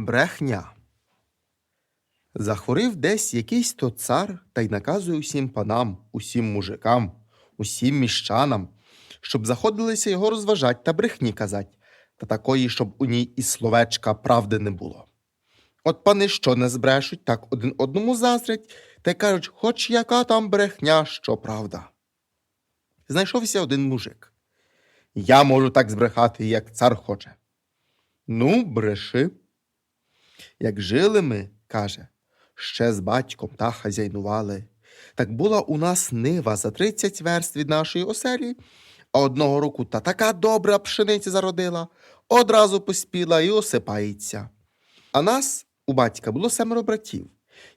Брехня. Захворів десь якийсь то цар та й наказує усім панам, усім мужикам, усім міщанам, щоб заходилися його розважать та брехні казать, та такої, щоб у ній і словечка правди не було. От пани що не збрешуть, так один одному заздрять та й кажуть, хоч яка там брехня, що правда. Знайшовся один мужик. Я можу так збрехати, як цар хоче. Ну, бреши. Як жили ми, каже, ще з батьком та хазяйнували. Так була у нас нива за тридцять верст від нашої оселі, а одного року та така добра пшениця зародила, одразу поспіла і осипається. А нас у батька було семеро братів.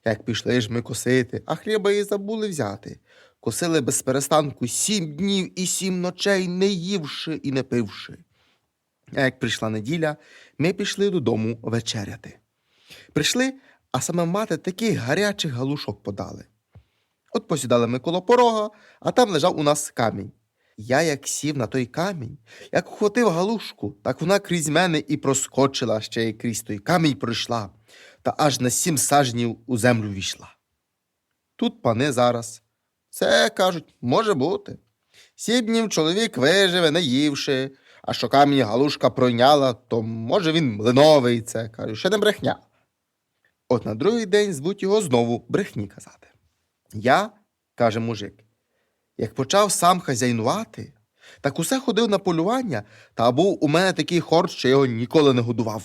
Як пішли ж ми косити, а хліба і забули взяти. Косили без перестанку сім днів і сім ночей, не ївши і не пивши. А як прийшла неділя, ми пішли додому вечеряти. Прийшли, а саме мати таких гарячих галушок подали. От посідали ми коло порога, а там лежав у нас камінь. Я як сів на той камінь, як вхватив галушку, так вона крізь мене і проскочила ще й крізь той камінь пройшла, та аж на сім сажнів у землю війшла. Тут пани зараз. Це, кажуть, може бути. Сім днів чоловік виживе, не ївши, а що камінь галушка пройняла, то може він млиновий, це кажуть, ще не брехня. От на другий день звуть його знову брехні казати. Я, каже мужик, як почав сам хазяйнувати, так усе ходив на полювання, та був у мене такий хорт, що його ніколи не годував.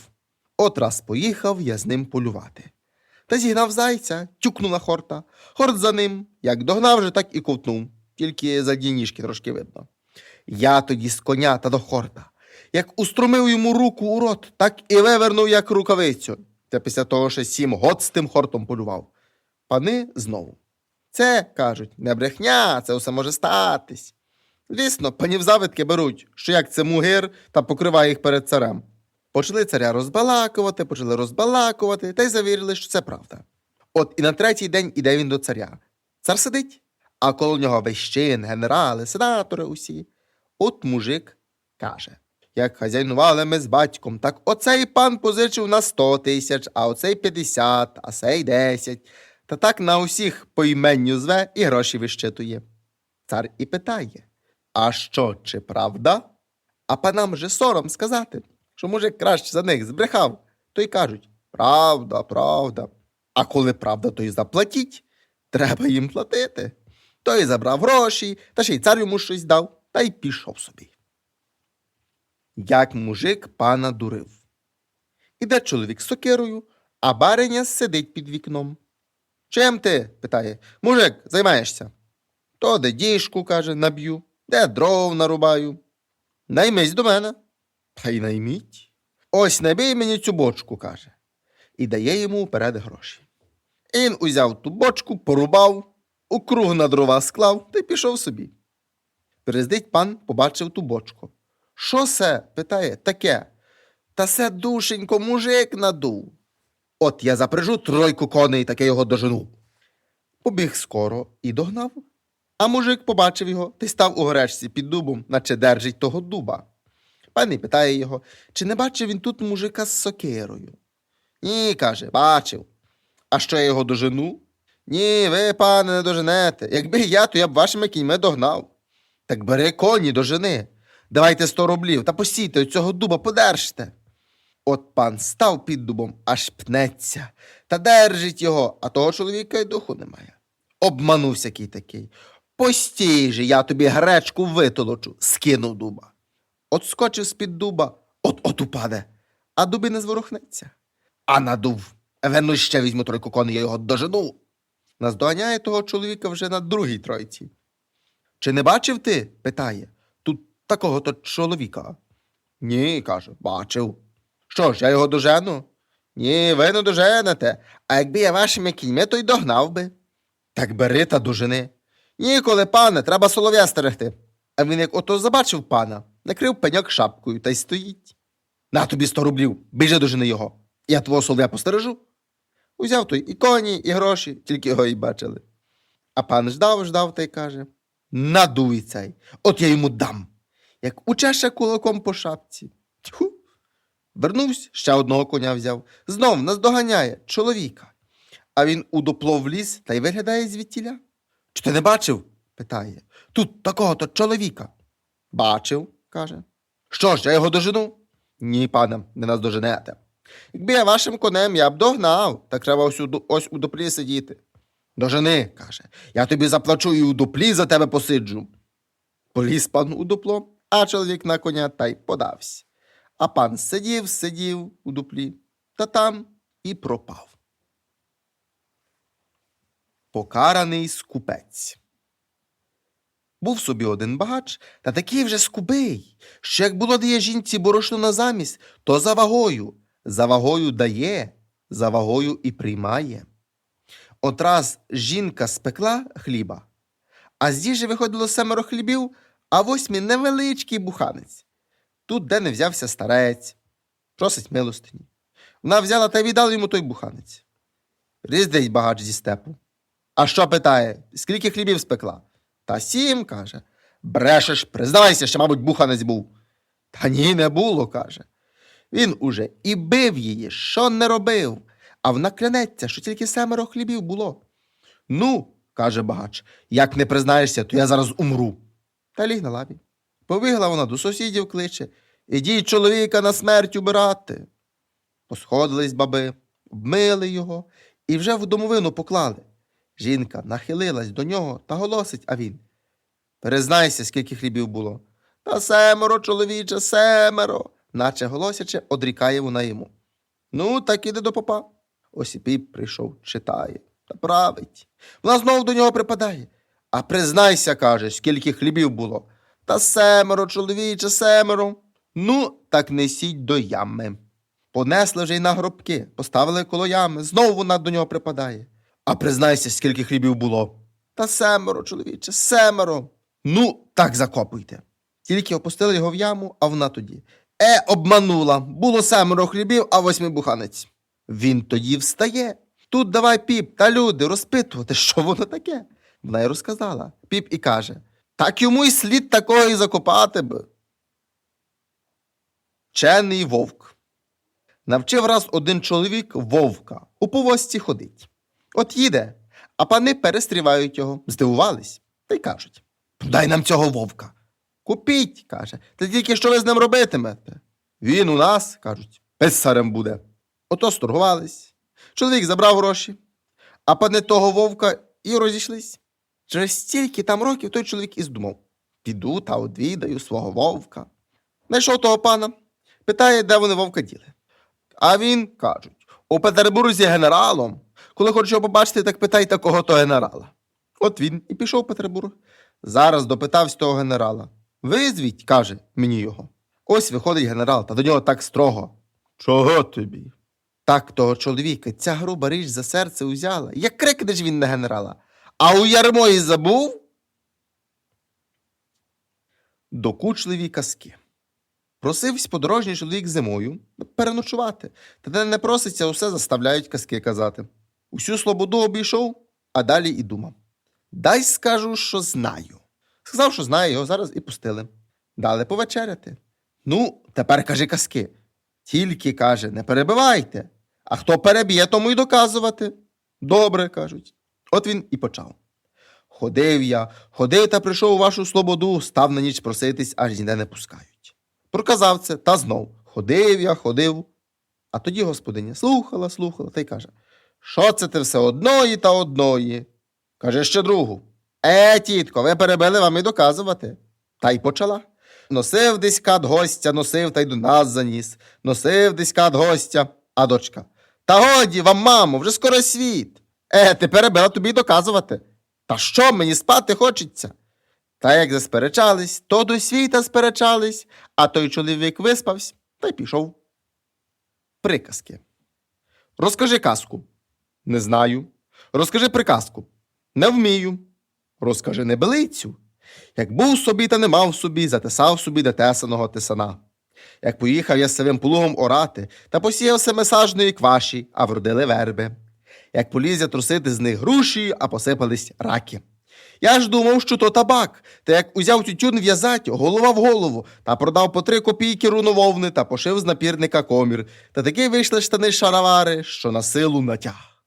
От раз поїхав я з ним полювати. Та зігнав зайця, тюкнув на хорта. Хорт за ним, як догнав же, так і ковтнув, тільки задні ніжки трошки видно. Я тоді з коня та до хорта. Як устромив йому руку у рот, так і вивернув, як рукавицю. Та після того ще сім год з тим хортом полював. Пани знову. Це, кажуть, не брехня, це усе може статись. Звісно, панів завидки беруть, що як це мугир та покриває їх перед царем. Почали царя розбалакувати, почали розбалакувати, та й завірили, що це правда. От і на третій день іде він до царя. Цар сидить, а коло нього вещин, генерали, сенатори усі. От мужик каже: як хазяйнували ми з батьком, так оцей пан позичив на сто тисяч, а оцей п'ятдесят, а цей десять. Та так на усіх по іменню зве і гроші вищитує. Цар і питає: А що, чи правда? А панам же сором сказати, що мужик краще за них збрехав. То й кажуть: Правда, правда. А коли правда, то й заплатіть. Треба їм платити. Той забрав гроші, та ще й цар йому щось дав, та й пішов собі. Як мужик пана дурив. Іде чоловік з сокирою, а бариня сидить під вікном. Чим ти? питає. Мужик, займаєшся? То де діжку, каже, наб'ю, де дров нарубаю. Наймись до мене. Та й найміть. Ось набій мені цю бочку, каже, і дає йому вперед гроші. І Він узяв ту бочку, порубав, у круг на дрова склав та й пішов собі. Приздить пан побачив ту бочку. Що се? питає, таке. Та се душенько, мужик надув. От я запряжу тройку коней, таке його дожену. Побіг скоро і догнав. А мужик побачив його та й став у горечці під дубом, наче держить того дуба. Пан і питає його, чи не бачив він тут мужика з сокирою. Ні, каже, бачив. А що я його дожену? Ні, ви, пане, не доженете. Якби я, то я б вашими кіньми догнав. Так бери коні, дожени. Давайте сто рублів та посійте цього дуба, подержте. От пан став під дубом, аж пнеться, та держить його, а того чоловіка й духу немає. Обманувся кий такий. Постій же, я тобі гречку витолочу, скинув дуба. От скочив з-під дуба, от от упаде, а дуби не зворухнеться. А надув. Вену ще візьму тройку коней, я його дожену. Наздоганяє того чоловіка вже на другій тройці. Чи не бачив ти? питає. Тут такого то чоловіка. Ні, каже, бачив. Що ж, я його дожену? Ні, ви не доженете, а якби я вашими кіньми, то й догнав би. Так бери та дожени. Ніколи, пане, треба солов'я стерегти. А він як ото забачив пана, накрив пеньок шапкою та й стоїть. На тобі сто рублів, біжи дожени його. Я твого солов'я постережу. Узяв той і коні, і гроші, тільки його й бачили. А пан ждав, ждав та й каже: Надуй цей, от я йому дам, як учеше кулаком по шапці. Тьху, Вернувся, ще одного коня взяв. Знов наздоганяє чоловіка. А він у дупло вліз та й виглядає звідтіля. Чи ти не бачив? питає. Тут такого-то чоловіка. Бачив, каже. Що ж, я його дожену? Ні, пане, не нас доженете. Якби я вашим конем, я б догнав, так треба ось у, ось у дуплі сидіти. Дожени, каже, я тобі заплачу і у дуплі за тебе посиджу. Поліз пан у дупло, а чоловік на коня та й подався. А пан сидів, сидів у дуплі, та там і пропав. Покараний скупець. Був собі один багач, та такий вже скубий, що як було дає жінці борошно на замість, то за вагою, за вагою дає, за вагою і приймає. От раз жінка спекла хліба, а з їжі виходило семеро хлібів, а восьмі невеличкий буханець. Тут де не взявся старець, просить милостині. Вона взяла та віддала йому той буханець. Різдить багач зі степу. А що питає, скільки хлібів спекла? Та сім, каже. Брешеш, признавайся, що, мабуть, буханець був. Та ні, не було, каже. Він уже і бив її, що не робив, а вона клянеться, що тільки семеро хлібів було. Ну, каже багач, як не признаєшся, то я зараз умру. Та ліг на лаві. Побігла вона до сусідів кличе. Ідіть чоловіка на смерть убирати. Посходились баби, обмили його і вже в домовину поклали. Жінка нахилилась до нього та голосить, а він. Перезнайся, скільки хлібів було. Та семеро, чоловіче, семеро, наче голосяче, одрікає вона йому. Ну, так іде до попа. Ось прийшов, читає та править. Вона знов до нього припадає. А признайся, каже, скільки хлібів було. Та семеро, чоловіче, семеро. Ну, так несіть до ями. Понесли вже й на гробки, поставили коло ями, знову вона до нього припадає. А признайся, скільки хлібів було. Та семеро, чоловіче, семеро. Ну, так закопуйте. Тільки опустили його в яму, а вона тоді. Е, обманула. Було семеро хлібів, а восьми буханець. Він тоді встає. Тут давай піп та люди розпитувати, що воно таке. Вона й розказала. Піп і каже: Так йому й слід такого і закопати б. Чений вовк. Навчив раз один чоловік вовка у повозці ходить. От їде, а пани перестрівають його, здивувались та й кажуть: Дай нам цього вовка. Купіть, каже, та тільки що ви з ним робитимете? Він у нас, кажуть, писарем буде. Ото сторгувались. Чоловік забрав гроші, а пани того вовка і розійшлись. Через стільки там років той чоловік і здумав: піду та одвідаю свого вовка. Знайшов того пана, питає, де вони вовка діли. А він, кажуть, у Петербурзі генералом. Коли його побачити, так питай такого то генерала. От він і пішов в Петербург. Зараз допитався того генерала. Визвіть, каже мені його. Ось виходить генерал, та до нього так строго. Чого тобі? Так того чоловіка ця груба річ за серце узяла. Як крикне ж він на генерала. А у ярмо і забув? Докучливі казки. Просився подорожній чоловік зимою переночувати, та де не проситься, усе заставляють казки казати. Усю слободу обійшов, а далі і думав. Дай скажу, що знаю. Сказав, що знає, його зараз і пустили. Дали повечеряти. Ну, тепер кажи казки. Тільки каже, не перебивайте. А хто переб'є, тому й доказувати. Добре, кажуть. От він і почав. Ходив я, ходив та прийшов у вашу слободу, став на ніч проситись, аж ніде не пускають. Проказав це, та знов. Ходив я, ходив. А тоді господиня слухала, слухала та й каже: Що це ти все одної та одної? Каже ще другу. Е, тітко, ви перебили вам і доказувати. Та й почала. Носив десь кат гостя, носив та й до нас заніс. Носив десь кат гостя, а дочка. Та годі вам, мамо, вже скоро світ. Е, ти перебила тобі доказувати. Та що мені спати хочеться? Та як засперечались, то до світа сперечались, а той чоловік виспався та й пішов. Приказки. Розкажи казку. Не знаю. Розкажи приказку. Не вмію. Розкажи небелицю. Як був собі та не мав собі, затесав собі до тесаного тесана. Як поїхав я з сивим плугом орати, та посіяв семисажної кваші, а вродили верби. Як поліз я трусити з них груші, а посипались раки. Я ж думав, що то табак. Та як узяв тютюн в'язать, голова в голову, та продав по три копійки рунововни та пошив з напірника комір. Та таки вийшли штани шаровари, що на силу натяг.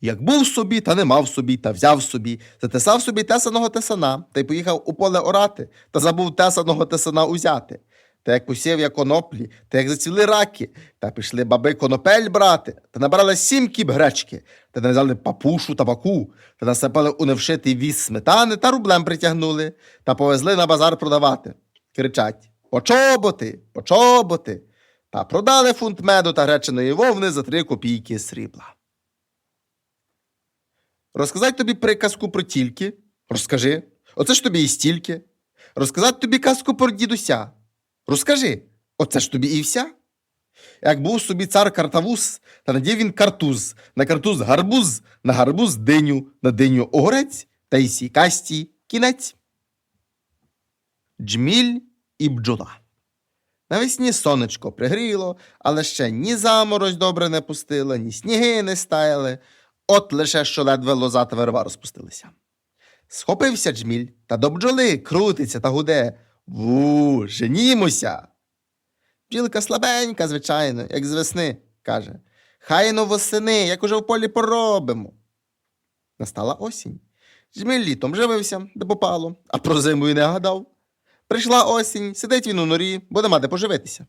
Як був собі, та не мав собі, та взяв собі, затесав собі тесаного тесана, та й поїхав у поле орати, та забув тесаного тесана узяти. Та як посів я коноплі, та як зацвіли раки, та пішли баби конопель брати, та набрали сім кіп гречки, та нав'язали папушу табаку, та насипали у невшитий віз сметани та рублем притягнули, та повезли на базар продавати. Кричать: Почоботи, почоботи. Та продали фунт меду та греченої вовни за три копійки срібла. Розказати тобі приказку про тільки? Розкажи. Оце ж тобі і стільки. Розказати тобі казку про дідуся. Розкажи. Оце ж тобі і вся. Як був собі цар картавус, та надів він картуз, на картуз гарбуз, на гарбуз диню, на диню огурець, та й сій касті кінець. Джміль і бджола. Навесні сонечко пригріло, але ще ні заморозь добре не пустила, ні сніги не стаяли, от лише що ледве лоза та верба розпустилися. Схопився джміль та до бджоли крутиться та гуде. Ву, женімося. Бджілка слабенька, звичайно, як з весни, каже. Хай но восени, як уже в полі поробимо. Настала осінь. Джміль літом живився, де попало, а про зиму й не гадав. Прийшла осінь, сидить він у норі, бо нема де поживитися.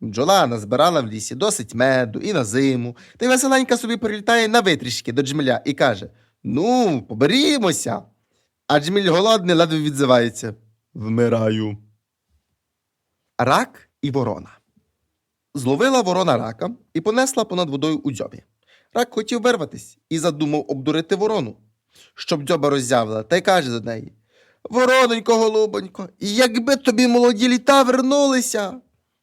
Бджола назбирала в лісі досить меду і на зиму, та й веселенька собі прилітає на витрішки до джмеля і каже: Ну, поберімося. А джміль голодний ледве відзивається. Вмираю. Рак і ворона. Зловила ворона рака і понесла понад водою у дзьобі. Рак хотів вирватись і задумав обдурити ворону, щоб дзьоба роззявила, та й каже до неї: Ворононько, голубонько, якби тобі молоді літа вернулися.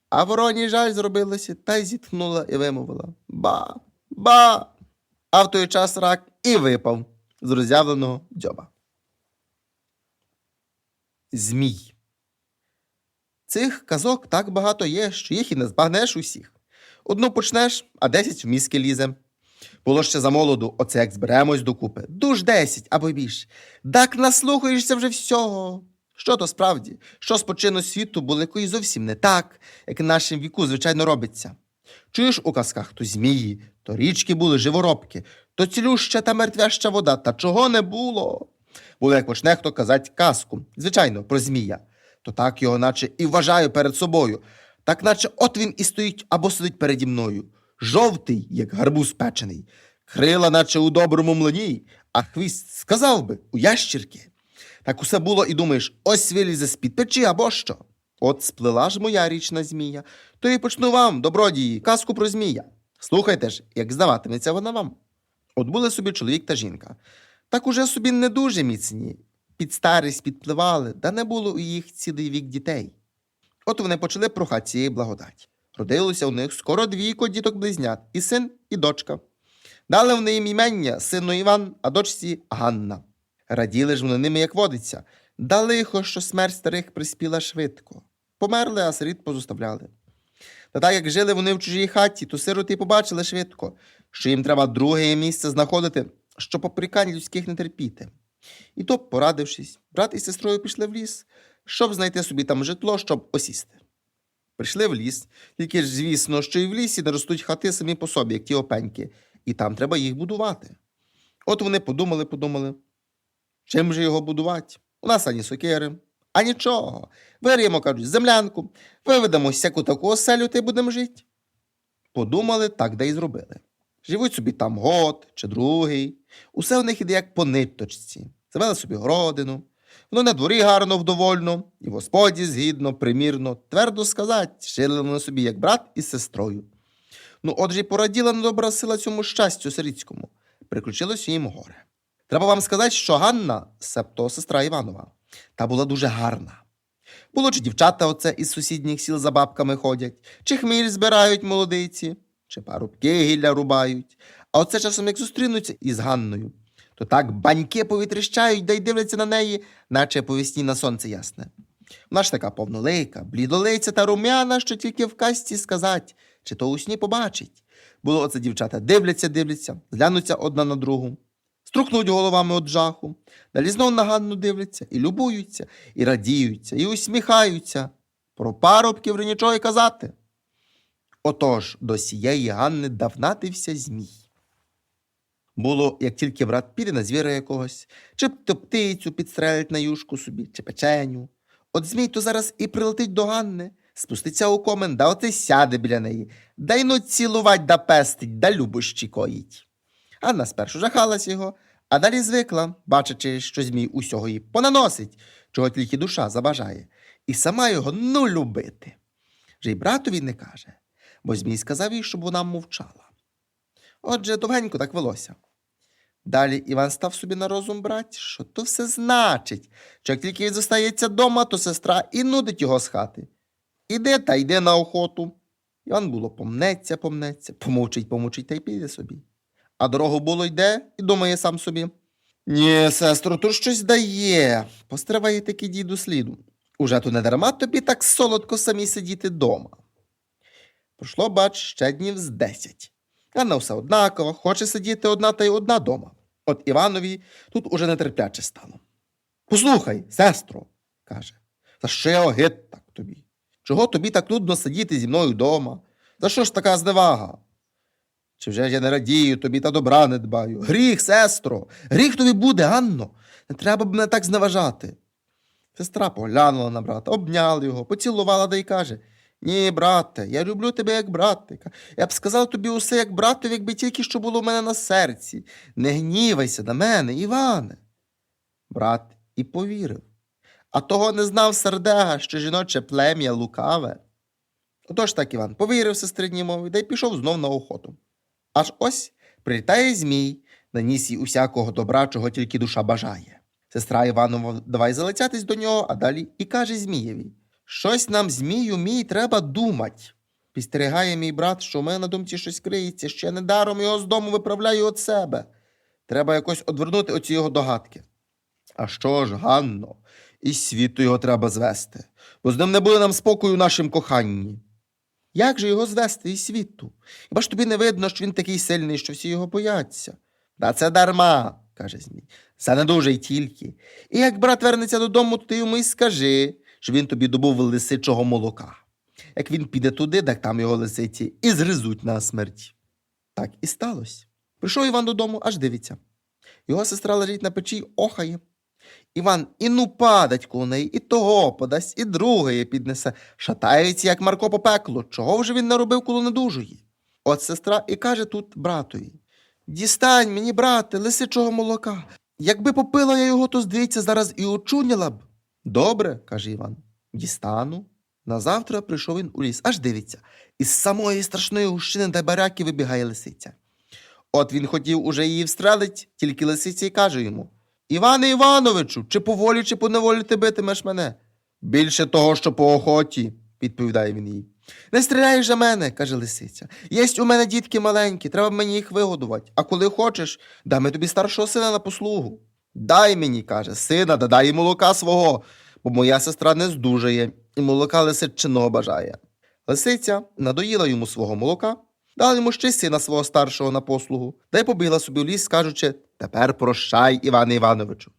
А вороні жаль зробилося, та й зітхнула і вимовила Ба, ба. А в той час рак і випав з роззявленого дзьоба. Змій. Цих казок так багато є, що їх і не збагнеш усіх. Одну почнеш, а десять в мізки лізе. Було ще за молоду, оце як зберемось докупи. Дуж десять або більш. Так наслухаєшся вже всього. Що то справді? Що спочину світу було якої зовсім не так, як в нашому віку, звичайно, робиться. Чуєш у казках то змії, то річки були живоробки, то цілюща та мертвяща вода, та чого не було. Було, як почне хто казать казку, звичайно, про змія, то так його, наче і вважаю перед собою, так наче от він і стоїть або сидить переді мною, жовтий, як гарбуз печений, крила, наче у доброму млині, а хвіст сказав би у ящірки. Так усе було і думаєш, ось вилізе з-під печі або що. От сплила ж моя річна змія, то і почну вам, добродії, казку про змія. Слухайте ж, як здаватиметься вона вам. От були собі чоловік та жінка. Так уже собі не дуже міцні. Під старість підпливали, да не було у їх цілий вік дітей. От вони почали прохати цієї благодаті. Родилося у них скоро двійко діток близнят, і син, і дочка. Дали вони їм імення сину Іван, а дочці Ганна. Раділи ж вони ними, як водиться. Да лихо, що смерть старих приспіла швидко. Померли, а сиріт позоставляли. Та так як жили вони в чужій хаті, то сироти побачили швидко, що їм треба друге місце знаходити, щоб попрікань людських не терпіти. І то, порадившись, брат і сестрою пішли в ліс, щоб знайти собі там житло, щоб осісти. Прийшли в ліс, тільки ж, звісно, що і в лісі не ростуть хати самі по собі, як ті опеньки, і там треба їх будувати. От вони подумали, подумали, чим же його будувати? У нас ані сокири, а нічого. Вир'ємо, кажуть, землянку, виведемо всяку таку оселю та й будемо жити. Подумали, так да й зробили. Живуть собі там год чи другий. Усе в них іде як по ниточці. Завели собі городину. Воно на дворі гарно вдовольно, і в господі згідно, примірно, твердо сказать, жили вони собі як брат із сестрою. Ну, отже, й пораділа недобра сила цьому щастю сиріцькому. Приключилося їм горе. Треба вам сказати, що Ганна, себто сестра Іванова, та була дуже гарна. Було чи дівчата оце із сусідніх сіл за бабками ходять, чи хміль збирають молодиці, чи парубки гілля рубають. А оце часом як зустрінуться із Ганною, то так баньки повітріщають, да й дивляться на неї, наче по весні на сонце ясне. Вона ж така повнолейка, блідолиця та рум'яна, що тільки в касті сказать, чи то у сні побачить. Було оце дівчата дивляться, дивляться, зглянуться одна на другу. струхнуть головами від жаху, далі знов на Ганну дивляться, і любуються, і радіються, і усміхаються. Про парубків нічого й казати. Отож, до сієї Ганни давнатився змій. Було, як тільки брат піде на звіра якогось, чи то птицю підстрелить на юшку собі, чи печеню. От змій то зараз і прилетить до Ганни, спуститься у комен, да оти сяде біля неї, да й ну цілувать да пестить, да любощі коїть. Ганна спершу жахалась його, а далі звикла, бачачи, що змій усього їй понаносить, чого тільки душа забажає, і сама його ну любити. Вже й братові не каже, бо змій сказав їй, щоб вона мовчала. Отже, довгенько так велося. Далі Іван став собі на розум брати, що то все значить, що як тільки він зостається дома, то сестра і нудить його з хати. Іде та йде на охоту. Іван було помнеться, помнеться, помовчить, помовчить та й піде собі. А дорогу було йде і думає сам собі. Ні, сестро, тут щось дає. Постриває таки діду сліду. Уже то не дарма тобі так солодко самі сидіти дома. Пройшло, бач, ще днів з десять. Ганна все однакова, хоче сидіти одна та й одна дома. От Іванові тут уже нетерпляче стало. Послухай, сестро, каже, за що я огид так тобі? Чого тобі так нудно сидіти зі мною вдома? За що ж така зневага? Чи вже ж я не радію тобі та добра не дбаю? Гріх, сестро, гріх тобі буде, Ганно. Не треба б мене так зневажати. Сестра поглянула на брата, обняла його, поцілувала да й каже: Ні, брате, я люблю тебе як братика. Я б сказав тобі усе як братові, якби тільки що було в мене на серці. Не гнівайся на мене, Іване. Брат і повірив. А того не знав сердега, що жіноче плем'я лукаве. Отож так Іван повірив сестриній мові, да й пішов знов на охоту. Аж ось прилітає змій, наніс їй усякого добра, чого тільки душа бажає. Сестра Іванова давай залетятись до нього, а далі і каже Змієві: Щось нам, Змію, мій, треба думать. Підстерігає мій брат, що в мене на думці щось криється, ще недаром його з дому виправляю від себе. Треба якось одвернути оці його догадки. А що ж, Ганно, із світу його треба звести, бо з ним не буде нам спокою в нашім коханні. Як же його звести із світу? Хіба ж тобі не видно, що він такий сильний, що всі його бояться? Да це дарма, каже Змій. Це не дуже й тільки. І як брат вернеться додому, то ти йому й скажи, що він тобі добув лисичого молока. Як він піде туди, так там його лисиці і згризуть на смерть. Так і сталося. Прийшов Іван додому, аж дивиться. Його сестра лежить на печі, охає. Іван і ну падать коло неї, і того подасть, і другої піднесе. Шатається, як Марко по пеклу. Чого вже він наробив коло недужої? От сестра і каже тут братові: Дістань мені, брате, лисичого молока. Якби попила я його, то здається, зараз і очуняла б. Добре, каже Іван, дістану. Назавтра прийшов він у ліс, аж дивиться, із самої страшної гущини та баряки вибігає лисиця. От він хотів уже її встрелить, тільки лисиця й каже йому: Іване Івановичу, чи по волі, чи по неволі ти битимеш мене? Більше того, що по охоті, відповідає він їй. Не стріляй же мене, каже лисиця. Єсть у мене дітки маленькі, треба мені їх вигодувати. А коли хочеш, даме тобі старшого сина на послугу. Дай мені, каже, сина, да дай молока свого, бо моя сестра не здужає, і молока лисичиного бажає. Лисиця надоїла йому свого молока, дала йому ще сина свого старшого на послугу, та й побігла собі в ліс, кажучи Тепер прощай, Іване Івановичу.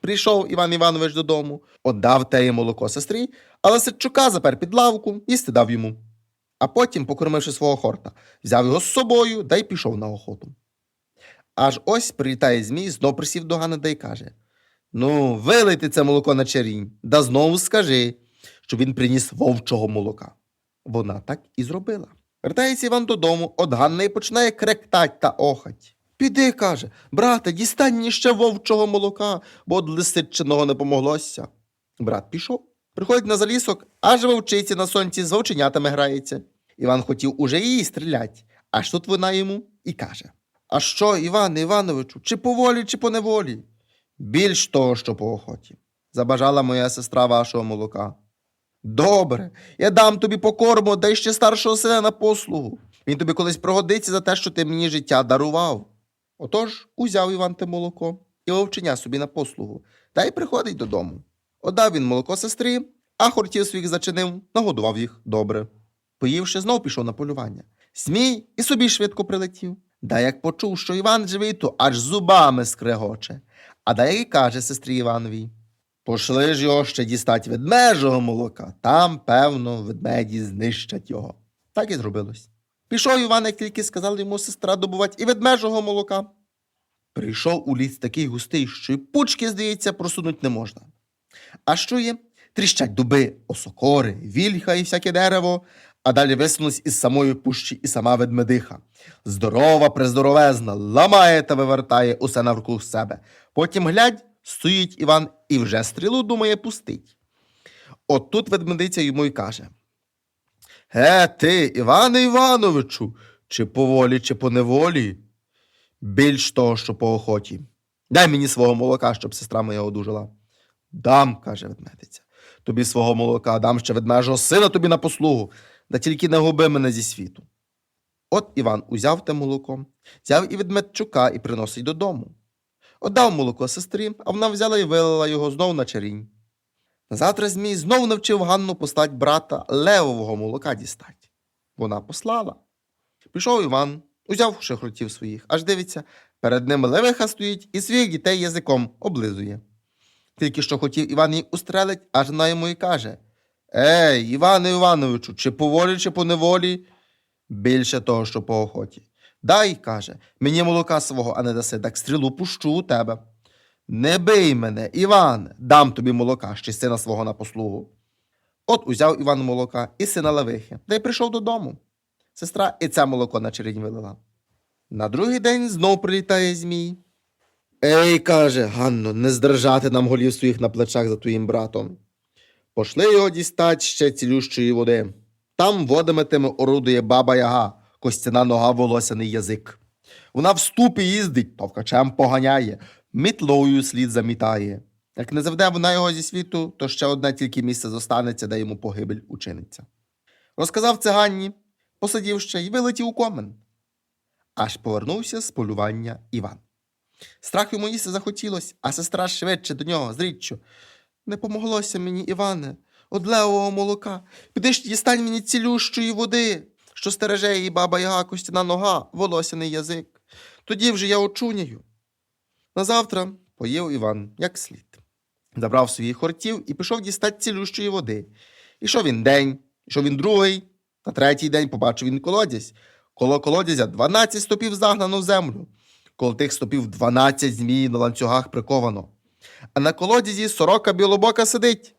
Прийшов Іван Іванович додому, отдав теє молоко сестрі, а Лисичука запер під лавку і стидав йому. А потім, покормивши свого хорта, взяв його з собою да й пішов на охоту. Аж ось прилітає Змій, знов присів до Гани да й каже: Ну, вилийте це молоко на чарінь, да знову скажи, що він приніс вовчого молока. Вона так і зробила. Вертається Іван додому, от Ганна і починає кректать та охать. Піди, каже, брате, дістань ще вовчого молока, бо од лисичиного не помоглося. Брат пішов. Приходить на залісок, аж вовчиці на сонці з вовченятами грається. Іван хотів уже її стрілять, аж тут вона йому і каже: А що, Іване Івановичу, чи по волі, чи по неволі? Більш того, що по охоті. Забажала моя сестра вашого молока. Добре, я дам тобі покорму, дай ще старшого сина на послугу. Він тобі колись пригодиться за те, що ти мені життя дарував. Отож узяв Іван те молоко і вовченя собі на послугу, та й приходить додому. Отдав він молоко сестрі, а хортів своїх зачинив, нагодував їх добре. Поївши, знов пішов на полювання. Смій і собі швидко прилетів. Да як почув, що Іван живий, то аж зубами скрегоче. А да як і каже сестрі Івановій. Пошли ж його ще дістать ведмежого молока. Там, певно, ведмеді знищать його. Так і зробилось. Пішов Іван, як тільки сказала йому сестра добувати і ведмежого молока. Прийшов у ліс такий густий, що й пучки, здається, просунуть не можна. А що є? Тріщать дуби, осокори, вільха і всяке дерево, а далі висунулась із самої пущі і сама ведмедиха. Здорова, прездоровезна, ламає та вивертає усе навкруг себе. Потім глядь, стоїть Іван і вже стрілу думає пустить. От тут ведмедиця йому й каже: Ге, ти, Іване Івановичу, чи по волі, чи по неволі? Більш того, що по охоті. Дай мені свого молока, щоб сестра моя одужала. Дам, каже ведмедиця. Тобі свого молока, дам ще ведмежого сина тобі на послугу, да тільки не губи мене зі світу. От Іван узяв те молоко, взяв і ведмедчука і приносить додому. Отдав молоко сестрі, а вона взяла і вилила його знов на чарінь. Назавтра Змій знов навчив Ганну послать брата левового молока дістать. Вона послала. Пішов Іван, узяв шехрутів своїх, аж дивиться, перед ним левиха стоїть і своїх дітей язиком облизує. Тільки що хотів Іван їй устрелить, аж вона йому і каже: Ей, Іване Івановичу, чи по волі, чи по неволі? Більше того, що по охоті. Дай, каже, мені молока свого, а не даси, так стрілу пущу у тебе. Не бий мене, Іване, дам тобі молока, ще сина свого на послугу. От узяв Іван молока і сина Левихи, та й прийшов додому. Сестра і це молоко на черінь вилила. На другий день знов прилітає Змій. Ей, каже, Ганно, не здержати нам голів своїх на плечах за твоїм братом. Пошли його дістать ще цілющої води. Там водиметиме орудує баба Яга, костяна нога волосяний язик. Вона в ступі їздить, товкачем поганяє, мітлою слід замітає. Як не заведе вона його зі світу, то ще одне тільки місце зостанеться, де йому погибель учиниться. Розказав це Ганні, посидів ще й вилетів у комен. Аж повернувся з полювання Іван. Страх йому їсти захотілось, а сестра швидше до нього з річчю. Не помоглося мені, Іване, од левого молока. Піди ж дістань мені цілющої води, що стереже її баба яга, костяна нога, волосяний язик. Тоді вже я очуняю. Назавтра поїв Іван як слід. Забрав своїх хортів і пішов дістати цілющої води. Ішов він день, ішов він другий, на третій день побачив він колодязь. Коло колодязя 12 стопів загнано в землю. Коло тих стопів 12 змій на ланцюгах приковано. А на колодязі сорока білобока сидить,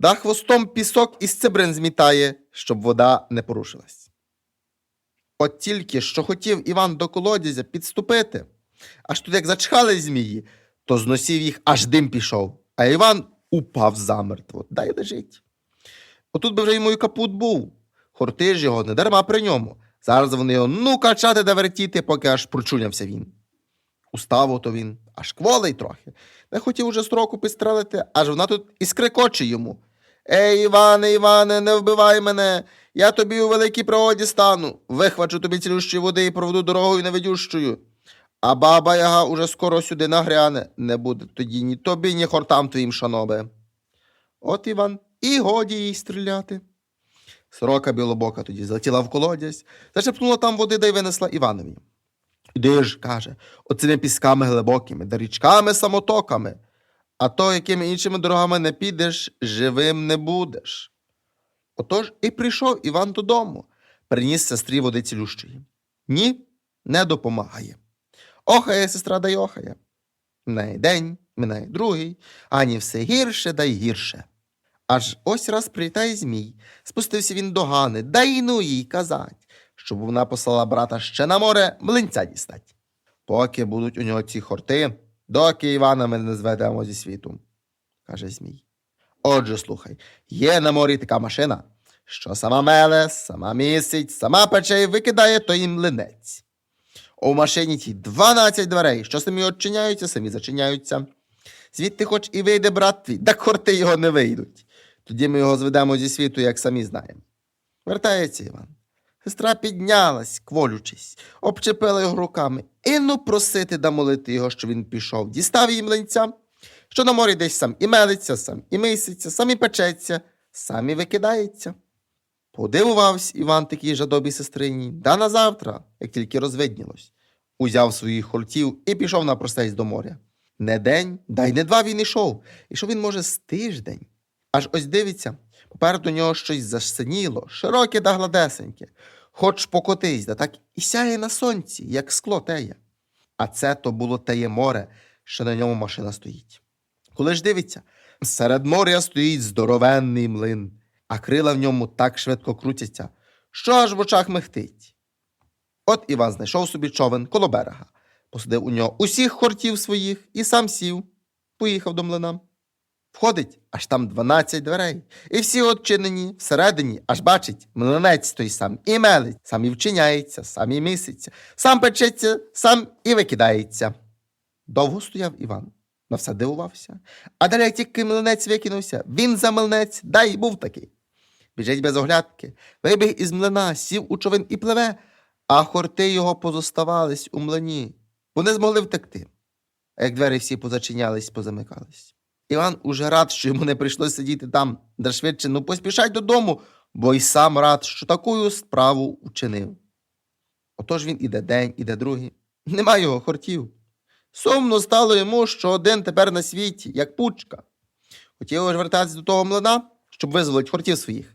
да хвостом пісок із цибрин змітає, щоб вода не порушилась. От тільки що хотів Іван до колодязя підступити, аж тут як зачхали змії, то з носів їх аж дим пішов, а Іван упав замертво, да й лежить. Отут би вже йому і капут був. Хорти ж його не дарма при ньому. Зараз вони його ну качати да вертіти, поки аж прочунявся він. Устав ото він, аж кволий трохи. Не хотів уже строку підстрелити, аж вона тут і скрикоче йому. Ей, Іване, Іване, не вбивай мене. Я тобі у великій пригоді стану. Вихвачу тобі цілющої води і проведу дорогою невидющою. А баба яга уже скоро сюди нагряне. Не буде тоді ні тобі, ні хортам твоїм, шанобе. От Іван, і годі їй стріляти. Сорока білобока тоді залетіла в колодязь, зачепнула там води да й винесла Іванові. Ж, каже, оцими пісками глибокими, да річками самотоками, а то, якими іншими дорогами не підеш, живим не будеш. Отож і прийшов Іван додому, приніс сестрі води цілющої. Ні, не допомагає. Охає сестра да й охає. Минає день, минає другий, ані все гірше да й гірше. Аж ось раз прилітає Змій, спустився він до Гани, да й ну їй казать, щоб вона послала брата ще на море млинця дістать. Поки будуть у нього ці хорти, доки Івана ми не зведемо зі світу, каже Змій. Отже, слухай, є на морі така машина, що сама меле, сама місить, сама пече і викидає той млинець. У машині ті 12 дверей, що самі odчиняються, самі зачиняються. Звідти хоч і вийде брат твій, так хорти його не вийдуть. Тоді ми його зведемо зі світу, як самі знаємо. Вертається Іван. Сестра піднялась, кволючись, обчепила його руками. І ну просити да молити його, що він пішов. Дістав їй млинця, що на морі десь сам і мелиться, сам і миситься, сам і печеться, сам і викидається. Подивувався Іван такій жадобі сестрині, да на завтра, як тільки розвиднілось. узяв своїх хортів і пішов на простець до моря. Не день, да й не два він ішов. Ішов він, може, з тиждень. Аж ось дивиться, попереду нього щось засиніло, широке та гладесеньке. Хоч покотись, да так і сяє на сонці, як скло теє. А це то було теє море, що на ньому машина стоїть. Коли ж дивиться, серед моря стоїть здоровенний млин, а крила в ньому так швидко крутяться, що аж в очах мехтить. От Іван знайшов собі човен коло берега, посадив у нього усіх хортів своїх і сам сів, поїхав до млина. Входить, аж там дванадцять дверей, і всі odчинені всередині, аж бачить, млинець той сам і мелить, сам і вчиняється, сам і міситься, сам печеться, сам і викидається. Довго стояв Іван, на все дивувався. А далі, як тільки млинець викинувся, він за млинець, да й був такий. Біжить без оглядки, вибіг із млина, сів у човен і пливе, а хорти його позоставались у млині, бо не змогли втекти. А як двері всі позачинялись, позамикались. Іван уже рад, що йому не прийшлося сидіти там, де швидше, ну поспішай додому, бо й сам рад, що таку справу учинив. Отож він іде день, іде другий. Нема його хортів. Сумно стало йому, що один тепер на світі, як пучка. Хотів ж вертатися до того млина, щоб визволити хортів своїх.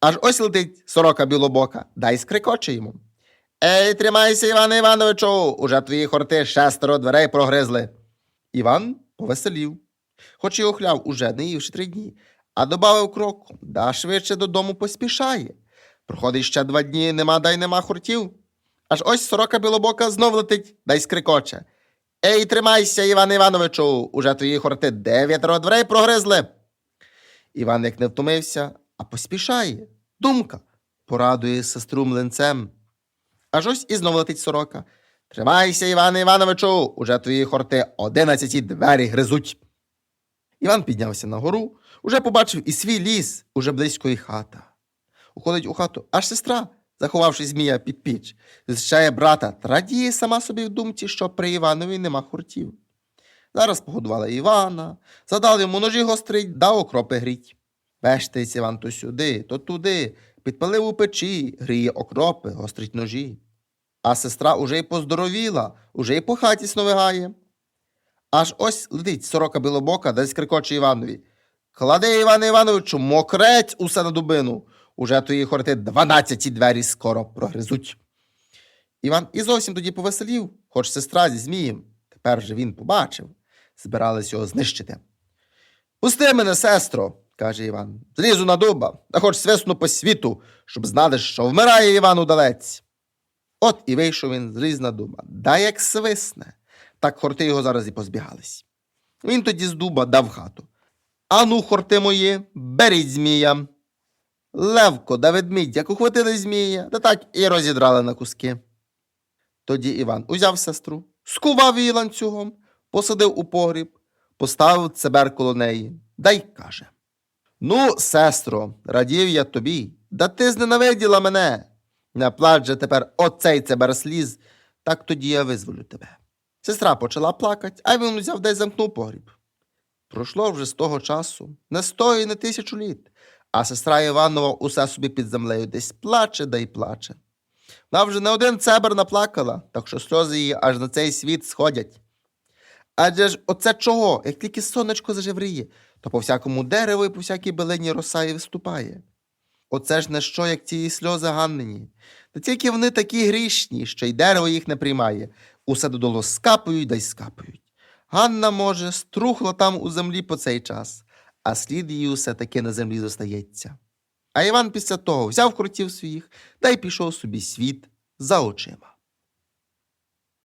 Аж ось летить сорока білобока, дай скрикоче йому. Ей, тримайся, Іване Івановичу, уже твої хорти шестеро дверей прогризли. Іван повеселів, хоч і охляв уже, не ївши три дні, а добавив кроком, да швидше додому поспішає. Проходить ще два дні, нема дай нема хортів. Аж ось сорока білобока знов летить, дай скрикоче. Ей, тримайся, Іване Івановичу, уже твої хорти дев'ятеро дверей прогризли. Іван як не втомився, а поспішає. Думка порадує сестру млинцем. Аж ось і знов летить сорока. Тримайся, Іване Івановичу, уже твої хорти одинадцяті двері гризуть. Іван піднявся на гору, уже побачив і свій ліс, уже близько і хата. Уходить у хату, аж сестра, заховавши змія під піч, зустрічає брата та радіє сама собі в думці, що при Іванові нема хуртів. Зараз погодувала Івана, задали йому ножі гострить, да окропи гріть. Вештається Іван то сюди, то туди, підпалив у печі, гріє окропи, гострить ножі. А сестра уже й поздоровіла, уже й по хаті сновигає. Аж ось летить сорока білобока, десь крикоче Іванові. Клади, Іване Івановичу, мокрець усе на дубину. Уже твої хорти дванадцяті двері скоро прогризуть. Іван і зовсім тоді повеселів, хоч сестра зі Змієм. Тепер же він побачив, збирались його знищити. Пусти мене, сестро, каже Іван. Злізу на дуба, та хоч свисну по світу, щоб знали, що вмирає Іван удалець. От і вийшов він зліз на дуба. Да як свисне, так хорти його зараз і позбігались. Він тоді з дуба дав хату. Ану, хорти мої, беріть змія. Левко да ведмідь, як ухватили змія, та так і розідрали на куски. Тоді Іван узяв сестру, скував її ланцюгом, посадив у погріб, поставив цебер коло неї, да й каже: Ну, сестро, радів я тобі, да ти зненавиділа мене. Не плач же тепер оцей цебер сліз, так тоді я визволю тебе. Сестра почала плакати, а він узяв десь замкнув погріб. Пройшло вже з того часу не сто і не тисячу літ, а сестра Іванова усе собі під землею десь плаче да й плаче. Вона вже не один цебер наплакала, так що сльози її аж на цей світ сходять. Адже ж оце чого, як тільки сонечко зажевріє, то по всякому дереву і по всякій белині роса і виступає. Оце ж не що, як ті сльози Ганнині. Та тільки вони такі грішні, що й дерево їх не приймає, усе додолу скапають да й скапають. Ганна, може, струхла там у землі по цей час, а слід її усе таки на землі зостається. А Іван після того взяв крутів своїх та й пішов собі світ за очима.